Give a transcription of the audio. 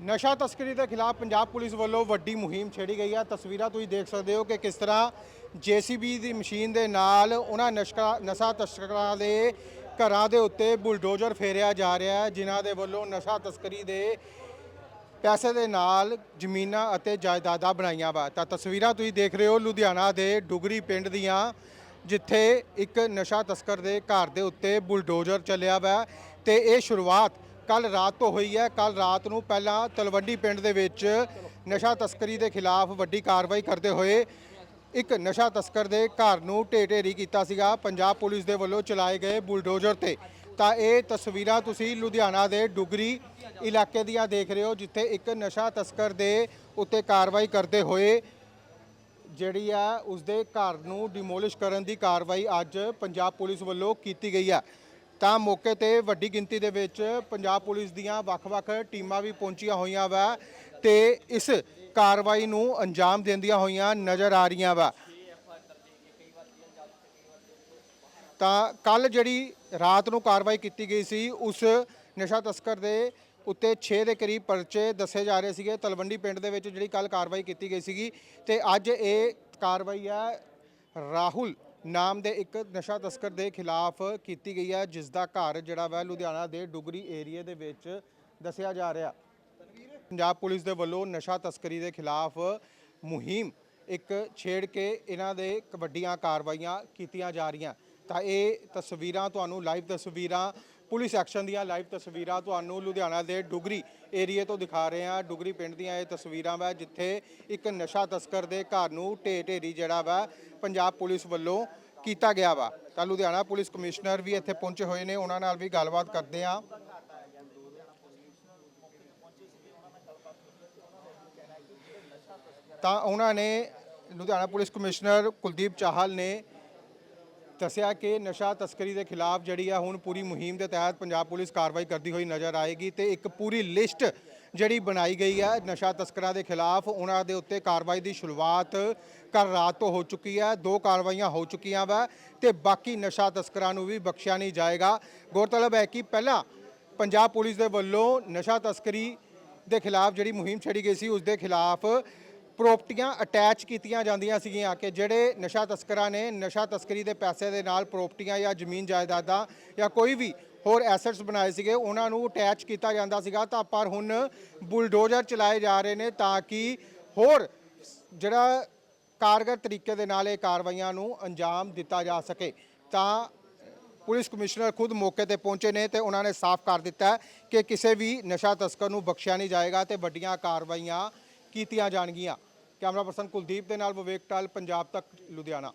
ਨਸ਼ਾ ਤਸਕਰੀ ਦੇ ਖਿਲਾਫ ਪੰਜਾਬ ਪੁਲਿਸ ਵੱਲੋਂ ਵੱਡੀ ਮੁਹਿੰਮ ਛੇੜੀ ਗਈ ਹੈ ਤਸਵੀਰਾਂ ਤੁਸੀਂ ਦੇਖ ਸਕਦੇ ਹੋ ਕਿ ਕਿਸ ਤਰ੍ਹਾਂ ਜੀਸੀਬੀ ਦੀ ਮਸ਼ੀਨ ਦੇ ਨਾਲ ਉਹਨਾਂ ਨਸ਼ਕਾ ਨਸ਼ਾ ਤਸਕਰਾਂ ਦੇ ਘਰਾਂ ਦੇ ਉੱਤੇ ਬੁਲਡੋਜ਼ਰ ਫੇਰਿਆ ਜਾ ਰਿਹਾ ਹੈ, ਜਿਨ੍ਹਾਂ ਦੇ ਵੱਲੋਂ ਨਸ਼ਾ ਤਸਕਰੀ ਦੇ ਪੈਸੇ ਦੇ ਨਾਲ ਜ਼ਮੀਨਾਂ ਅਤੇ ਜਾਇਦਾਦਾਂ ਬਣਾਈਆਂ ਵਾ। ਤਾਂ ਤਸਵੀਰਾਂ ਤੁਸੀਂ ਦੇਖ ਰਹੇ ਹੋ ਲੁਧਿਆਣਾ ਦੇ ਡੁਗਰੀ ਪਿੰਡ ਦੀਆਂ, ਜਿੱਥੇ ਇੱਕ ਨਸ਼ਾ ਤਸਕਰ ਦੇ ਘਰ ਦੇ ਉੱਤੇ ਬੁਲਡੋਜ਼ਰ ਚੱਲਿਆ ਵਾ ਤੇ ਇਹ ਸ਼ੁਰੂਆਤ ਕੱਲ ਰਾਤ ਤੋਂ ਹੋਈ ਹੈ। ਕੱਲ ਰਾਤ ਨੂੰ ਪਹਿਲਾਂ ਤਲਵੰਡੀ ਪਿੰਡ ਦੇ ਵਿੱਚ ਨਸ਼ਾ ਤਸਕਰੀ ਦੇ ਖਿਲਾਫ ਵੱਡੀ ਕਾਰਵਾਈ ਕਰਦੇ ਹੋਏ ਇੱਕ ਨਸ਼ਾ ਤਸਕਰ ਦੇ ਘਰ ਨੂੰ ਢੇਰੀ ਕੀਤਾ ਸੀਗਾ। ਪੰਜਾਬ ਪੁਲਿਸ ਦੇ ਵੱਲੋਂ ਚਲਾਏ ਗਏ ਬੁਲਡੋਜ਼ਰ ਤੇ। ਤਾਂ ਇਹ ਤਸਵੀਰਾਂ ਤੁਸੀਂ ਲੁਧਿਆਣਾ ਦੇ ਡੁਗਰੀ ਇਲਾਕੇ ਦੀਆਂ ਦੇਖ ਰਹੇ ਹੋ, ਜਿੱਥੇ ਇੱਕ ਨਸ਼ਾ ਤਸਕਰ ਦੇ ਉੱਤੇ ਕਾਰਵਾਈ ਕਰਦੇ ਹੋਏ ਜਿਹੜੀ ਆ, ਉਸਦੇ ਘਰ ਨੂੰ ਡਿਮੋਲਿਸ਼ ਕਰਨ ਦੀ ਕਾਰਵਾਈ ਅੱਜ ਪੰਜਾਬ ਪੁਲਿਸ ਵੱਲੋਂ ਕੀਤੀ ਗਈ ਹੈ ਤਾਂ ਮੌਕੇ ਤੇ ਵੱਡੀ ਗਿਣਤੀ ਦੇ ਵਿੱਚ ਪੰਜਾਬ ਪੁਲਿਸ ਦੀਆਂ ਵੱਖ-ਵੱਖ ਟੀਮਾਂ ਵੀ ਪਹੁੰਚੀਆਂ ਹੋਈਆਂ ਵਾ ਤੇ ਇਸ ਕਾਰਵਾਈ ਨੂੰ ਅੰਜਾਮ ਦਿੰਦੀਆਂ ਹੋਈਆਂ ਨਜ਼ਰ ਆ ਰਹੀਆਂ ਵਾ। ਤਾਂ ਕੱਲ ਜਿਹੜੀ ਰਾਤ ਨੂੰ ਕਾਰਵਾਈ ਕੀਤੀ ਗਈ ਸੀ, ਉਸ ਨਸ਼ਾ ਤਸਕਰ ਦੇ ਉੱਤੇ 6 ਦੇ ਕਰੀਬ ਪਰਚੇ ਦੱਸੇ ਜਾ ਰਹੇ ਸੀਗੇ। ਤਲਵੰਡੀ ਪਿੰਡ ਦੇ ਵਿੱਚ ਜਿਹੜੀ ਕੱਲ ਕਾਰਵਾਈ ਕੀਤੀ ਗਈ ਸੀਗੀ ਤੇ ਅੱਜ ਇਹ ਕਾਰਵਾਈ ਹੈ ਰਾਹੁਲ ਨਾਮ ਦੇ ਇੱਕ ਨਸ਼ਾ ਤਸਕਰ ਦੇ ਖਿਲਾਫ ਕੀਤੀ ਗਈ ਹੈ, ਜਿਸ ਦਾ ਘਰ ਜਿਹੜਾ ਵਾ ਲੁਧਿਆਣਾ ਦੇ ਡੁਗਰੀ ਏਰੀਏ ਦੇ ਵਿੱਚ ਦੱਸਿਆ ਜਾ ਰਿਹਾ। ਪੰਜਾਬ ਪੁਲਿਸ ਦੇ ਵੱਲੋਂ ਨਸ਼ਾ ਤਸਕਰੀ ਦੇ ਖਿਲਾਫ ਮੁਹਿੰਮ ਇੱਕ ਛੇੜ ਕੇ ਇਹਨਾਂ ਦੇ ਵੱਡੀਆਂ ਕਾਰਵਾਈਆਂ ਕੀਤੀਆਂ ਜਾ ਰਹੀਆਂ। ਤਾਂ ਇਹ ਤਸਵੀਰਾਂ ਤੁਹਾਨੂੰ ਲਾਈਵ ਤਸਵੀਰਾਂ, ਪੁਲਿਸ ਐਕਸ਼ਨ ਦੀਆਂ ਲਾਈਵ ਤਸਵੀਰਾਂ ਤੁਹਾਨੂੰ ਲੁਧਿਆਣਾ ਦੇ ਡੁਗਰੀ ਏਰੀਏ ਤੋਂ ਦਿਖਾ ਰਹੇ ਹਾਂ। ਡੁਗਰੀ ਪਿੰਡ ਦੀਆਂ ਇਹ ਤਸਵੀਰਾਂ ਵਾ, ਜਿੱਥੇ ਇੱਕ ਨਸ਼ਾ ਤਸਕਰ ਦੇ ਘਰ ਨੂੰ ਢੇ ਢੇਰੀ ਜਿਹੜਾ ਵਾ, ਪੰਜਾਬ ਪੁਲਿਸ ਵੱਲੋਂ ਕੀਤਾ ਗਿਆ ਵਾ। ਤਾਂ ਲੁਧਿਆਣਾ ਪੁਲਿਸ ਕਮਿਸ਼ਨਰ ਵੀ ਇੱਥੇ ਪਹੁੰਚੇ ਹੋਏ ਨੇ, ਉਹਨਾਂ ਨਾਲ ਵੀ ਗੱਲਬਾਤ ਕਰਦੇ ਹਾਂ। ਤਾਂ ਉਹਨਾਂ ਨੇ, ਲੁਧਿਆਣਾ ਪੁਲਿਸ ਕਮਿਸ਼ਨਰ ਕੁਲਦੀਪ ਚਾਹਲ ਨੇ ਦੱਸਿਆ ਕਿ ਨਸ਼ਾ ਤਸਕਰੀ ਦੇ ਖਿਲਾਫ ਜਿਹੜੀ ਆ ਹੁਣ ਪੂਰੀ ਮੁਹਿੰਮ ਦੇ ਤਹਿਤ ਪੰਜਾਬ ਪੁਲਿਸ ਕਾਰਵਾਈ ਕਰਦੀ ਹੋਈ ਨਜ਼ਰ ਆਏਗੀ ਤੇ ਇੱਕ ਪੂਰੀ ਲਿਸਟ ਜਿਹੜੀ ਬਣਾਈ ਗਈ ਹੈ ਨਸ਼ਾ ਤਸਕਰਾਂ ਦੇ ਖਿਲਾਫ, ਉਹਨਾਂ ਦੇ ਉੱਤੇ ਕਾਰਵਾਈ ਦੀ ਸ਼ੁਰੂਆਤ ਕੱਲ ਰਾਤ ਤੋਂ ਹੋ ਚੁੱਕੀ ਹੈ ਦੋ ਕਾਰਵਾਈਆਂ ਹੋ ਚੁੱਕੀਆਂ ਵਾ ਤੇ ਬਾਕੀ ਨਸ਼ਾ ਤਸਕਰਾਂ ਨੂੰ ਵੀ ਬਖਸ਼ਿਆ ਨਹੀਂ ਜਾਏਗਾ। ਗੌਰਤਲਬ ਹੈ ਕਿ ਪਹਿਲਾਂ ਪੰਜਾਬ ਪੁਲਿਸ ਦੇ ਵੱਲੋਂ ਨਸ਼ਾ ਤਸਕਰੀ ਦੇ ਖਿਲਾਫ ਜਿਹੜੀ ਮੁਹਿੰਮ ਛੜੀ ਗਈ ਸੀ, ਉਸ ਦੇ ਖਿਲਾਫ ਪ੍ਰਾਪਰਟੀਆਂ ਅਟੈਚ ਕੀਤੀਆਂ ਜਾਂਦੀਆਂ ਸੀਗੀਆਂ ਕਿ ਜਿਹੜੇ ਨਸ਼ਾ ਤਸਕਰਾਂ ਨੇ ਨਸ਼ਾ ਤਸਕਰੀ ਦੇ ਪੈਸੇ ਦੇ ਨਾਲ ਪ੍ਰਾਪਰਟੀਆਂ ਜਾਂ ਜ਼ਮੀਨ ਜਾਇਦਾਦਾਂ ਜਾਂ ਕੋਈ ਵੀ ਹੋਰ ਐਸੈਟਸ ਬਣਾਏ ਸੀਗੇ, ਉਹਨਾਂ ਨੂੰ ਅਟੈਚ ਕੀਤਾ ਜਾਂਦਾ ਸੀਗਾ। ਤਾਂ ਪਰ ਹੁਣ ਬੁਲਡੋਜ਼ਰ ਚਲਾਏ ਜਾ ਰਹੇ ਨੇ ਤਾਂ ਕਿ ਹੋਰ ਜਿਹੜਾ ਕਾਰਗਰ ਤਰੀਕੇ ਦੇ ਨਾਲ ਇਹ ਕਾਰਵਾਈਆਂ ਨੂੰ ਅੰਜਾਮ ਦਿੱਤਾ ਜਾ ਸਕੇ। ਤਾਂ ਪੁਲਿਸ ਕਮਿਸ਼ਨਰ ਖੁਦ ਮੌਕੇ ਤੇ ਪਹੁੰਚੇ ਨੇ ਤੇ ਉਹਨਾਂ ਨੇ ਸਾਫ਼ ਕਰ ਦਿੱਤਾ ਕਿ ਕਿਸੇ ਵੀ ਨਸ਼ਾ ਤਸਕਰ ਨੂੰ ਬਖਸ਼ਿਆ ਨਹੀਂ ਜਾਏਗਾ ਤੇ ਵੱਡੀਆਂ ਕਾਰਵਾਈਆਂ ਕੀਤੀਆਂ ਜਾਣਗੀਆਂ। ਕੈਮਰਾ ਪਰਸਨ ਕੁਲਦੀਪ ਦੇ ਨਾਲ ਵਿਵੇਕ ਟਾਲ ਪੰਜਾਬ ਤੱਕ ਲੁਧਿਆਣਾ।